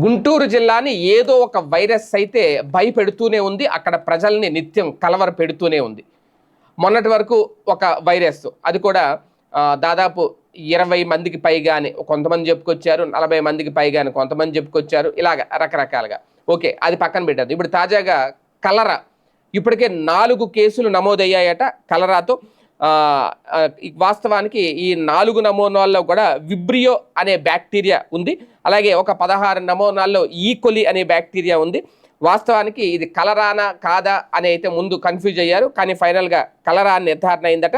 గుంటూరు జిల్లాని ఏదో ఒక వైరస్ అయితే భయపెడుతూనే ఉంది. అక్కడ ప్రజల్ని నిత్యం కలవర పెడుతూనే ఉంది. మొన్నటి వరకు ఒక వైరస్ అది కూడా దాదాపు ఇరవై మందికి పైగా అని కొంతమంది చెప్పుకొచ్చారు నలభై మందికి పైగా అని కొంతమంది చెప్పుకొచ్చారు ఇలాగ రకరకాలుగా. ఓకే అది పక్కన పెట్టారు ఇప్పుడు తాజాగా కలరా ఇప్పటికే నాలుగు కేసులు నమోదయ్యాయట కలరాతో. వాస్తవానికి ఈ నాలుగు నమూనాల్లో కూడా విబ్రియో అనే బ్యాక్టీరియా ఉంది. అలాగే ఒక పదహారు నమూనాల్లో ఈకొలి అనే బ్యాక్టీరియా ఉంది. వాస్తవానికి ఇది కలరానా కాదా అని అయితే ముందు కన్ఫ్యూజ్ అయ్యారు. కానీ ఫైనల్గా కలరా నిర్ధారణ అయిందట.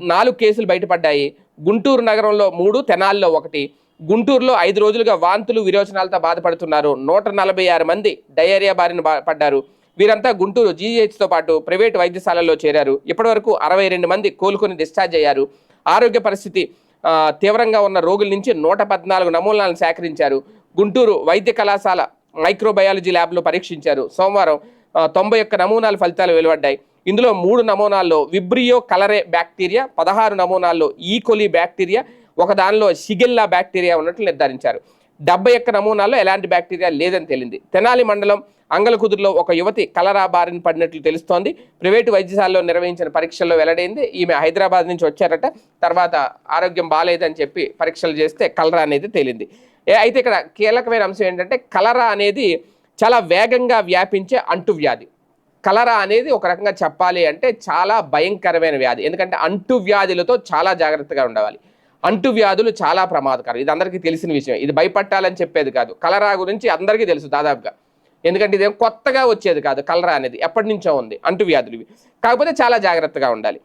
నాలుగు కేసులు బయటపడ్డాయి. గుంటూరు నగరంలో మూడు తెనాల్లో ఒకటి. గుంటూరులో ఐదు రోజులుగా వాంతులు విరోచనాలతో బాధపడుతున్నారు. నూట నలభై ఆరు మంది డయేరియా బారిన బా- పడ్డారు. వీరంతా గుంటూరు జీజీహెచ్తో పాటు ప్రైవేట్ వైద్యశాలల్లో చేరారు. ఇప్పటివరకు అరవై రెండు మంది కోలుకొని డిశ్చార్జ్ అయ్యారు. ఆరోగ్య పరిస్థితి తీవ్రంగా ఉన్న రోగుల నుంచి నూట పద్నాలుగు నమూనాలను సేకరించారు. గుంటూరు వైద్య కళాశాల మైక్రోబయాలజీ ల్యాబ్లో పరీక్షించారు. సోమవారం తొంభై ఒక్క నమూనాల ఫలితాలు వెలువడ్డాయి. ఇందులో మూడు నమూనాల్లో విబ్రియో కలరే బ్యాక్టీరియా పదహారు నమూనాల్లో e. ఈకొలి బ్యాక్టీరియా ఒక దానిలో షిగెల్లా బ్యాక్టీరియా ఉన్నట్లు నిర్ధారించారు. డెబ్బై ఒక్క నమూనాల్లో ఎలాంటి బ్యాక్టీరియా లేదని తేలింది. తెనాలి మండలం అంగలకుదురులో ఒక యువతి కలరా బారిన పడినట్లు తెలుస్తోంది. ప్రైవేటు వైద్యశాలలో నిర్వహించిన పరీక్షల్లో వెల్లడైంది. ఈమె హైదరాబాద్ నుంచి వచ్చారట. తర్వాత ఆరోగ్యం బాగాలేదని చెప్పి పరీక్షలు చేస్తే కలరా అనేది తేలింది. ఏ అయితే ఇక్కడ కీలకమైన అంశం ఏంటంటే కలరా అనేది చాలా వేగంగా వ్యాపించే అంటువ్యాధి. కలరా అనేది ఒక రకంగా చెప్పాలి అంటే చాలా భయంకరమైన వ్యాధి. ఎందుకంటే అంటువ్యాధులతో చాలా జాగ్రత్తగా ఉండాలి. అంటువ్యాధులు చాలా ప్రమాదకరం. ఇది అందరికీ తెలిసిన విషయం. ఇది భయపట్టాలని చెప్పేది కాదు. కలరా గురించి అందరికీ తెలుసు దాదాపుగా. ఎందుకంటే ఇదేం కొత్తగా వచ్చేది కాదు. కలరా అనేది ఎప్పటి నుంచో ఉంది. అంటువ్యాధులు ఇవి. కాకపోతే చాలా జాగ్రత్తగా ఉండాలి.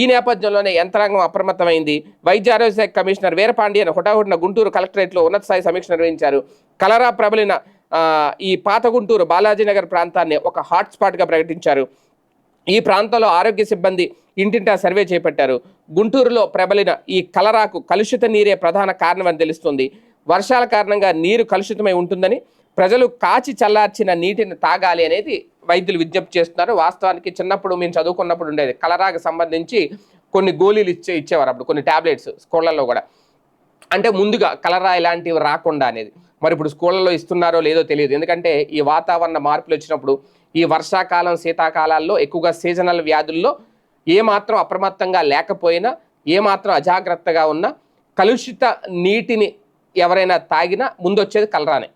ఈ నేపథ్యంలోనే యంత్రాంగం అప్రమత్తమైంది. వైద్య ఆరోగ్య శాఖ కమిషనర్ వీరపాండియన్ హుటాహుటిన గుంటూరు కలెక్టరేట్లో ఉన్నత స్థాయి సమీక్ష నిర్వహించారు. కలరా ప్రబలిన ఈ పాత గుంటూరు బాలాజీనగర్ ప్రాంతాన్ని ఒక హాట్స్పాట్గా ప్రకటించారు. ఈ ప్రాంతంలో ఆరోగ్య సిబ్బంది ఇంటింటా సర్వే చేపట్టారు. గుంటూరులో ప్రబలిన ఈ కలరాకు కలుషిత నీరే ప్రధాన కారణమని తెలుస్తుంది. వర్షాల కారణంగా నీరు కలుషితమై ఉంటుందని ప్రజలు కాచి చల్లార్చిన నీటిని తాగాలి అనేది వైద్యులు విజ్ఞప్తి చేస్తున్నారు. వాస్తవానికి చిన్నప్పుడు మేము చదువుకున్నప్పుడు ఉండేది. కలరాకు సంబంధించి కొన్ని గోళీలు ఇచ్చే ఇచ్చేవారు అప్పుడు కొన్ని టాబ్లెట్స్ స్కూళ్ళల్లో కూడా. అంటే ముందుగా కలరా ఇలాంటివి రాకుండా అనేది. మరి ఇప్పుడు స్కూళ్ళలో ఇస్తున్నారో లేదో తెలియదు. ఎందుకంటే ఈ వాతావరణ మార్పులు వచ్చినప్పుడు ఈ వర్షాకాలం శీతాకాలాల్లో ఎక్కువగా సీజనల్ వ్యాధుల్లో ఏమాత్రం అప్రమత్తంగా లేకపోయినా ఏమాత్రం అజాగ్రత్తగా ఉన్నా కలుషిత నీటిని ఎవరైనా తాగినా ముందు వచ్చేది కలరానే.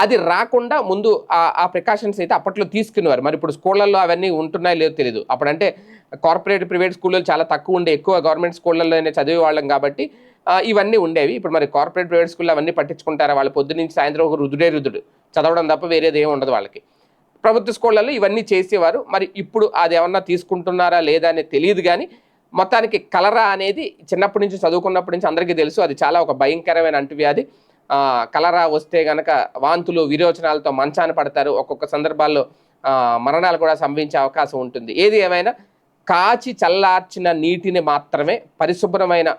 అది రాకుండా ముందు ఆ- ఆ ప్రికాషన్స్ అయితే అప్పట్లో తీసుకునేవారు. మరి ఇప్పుడు స్కూళ్ళల్లో అవన్నీ ఉంటున్నాయో లేదో తెలియదు అప్పుడంటే కార్పొరేట్ ప్రైవేట్ స్కూల్లో చాలా తక్కువ ఉండే ఎక్కువ గవర్నమెంట్ స్కూళ్ళల్లోనే చదివే వాళ్ళం కాబట్టి ఇవన్నీ ఉండేవి. ఇప్పుడు మరి కార్పొరేట్ ప్రైవేట్ స్కూల్లో అవన్నీ పట్టించుకుంటారా? వాళ్ళు పొద్దున్నీ నుంచి సాయంత్రం ఒక రుదుడే రుదుడు చదవడం తప్ప వేరేది ఏమి ఉండదు వాళ్ళకి. ప్రభుత్వ స్కూళ్ళల్లో ఇవన్నీ చేసేవారు. మరి ఇప్పుడు అది ఏమన్నా తీసుకుంటున్నారా లేదా అనేది తెలియదు కానీ మొత్తానికి కలరా అనేది చిన్నప్పటి నుంచి చదువుకున్నప్పటి నుంచి అందరికీ తెలుసు. అది చాలా ఒక భయంకరమైన అంటువ్యాధి. కలరా వస్తే గనక వాంతులు విరోచనాలతో మంచాన పడతారు. ఒక్కొక్క సందర్భాల్లో మరణాలు కూడా సంభవించే అవకాశం ఉంటుంది. ఏది ఏమైనా కాచి చల్లార్చిన నీటిని మాత్రమే పరిశుభ్రమైన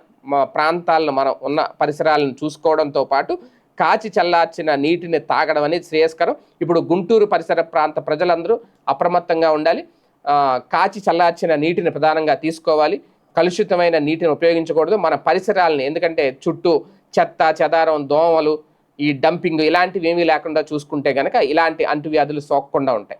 ప్రాంతాలను మనం ఉన్న పరిసరాలను చూసుకోవడంతో పాటు కాచి చల్లార్చిన నీటిని తాగడం అనేది శ్రేయస్కరం. ఇప్పుడు గుంటూరు పరిసర ప్రాంత ప్రజలందరూ అప్రమత్తంగా ఉండాలి. కాచి చల్లార్చిన నీటిని ప్రధానంగా తీసుకోవాలి. కలుషితమైన నీటిని ఉపయోగించకూడదు. మన పరిసరాలని ఎందుకంటే చుట్టూ చెత్త చెదారం దోమలు ఈ డంపింగ్ ఇలాంటివి ఏమీ లేకుండా చూసుకుంటే కనుక ఇలాంటి అంటువ్యాధులు సోకకుండా ఉంటాయి.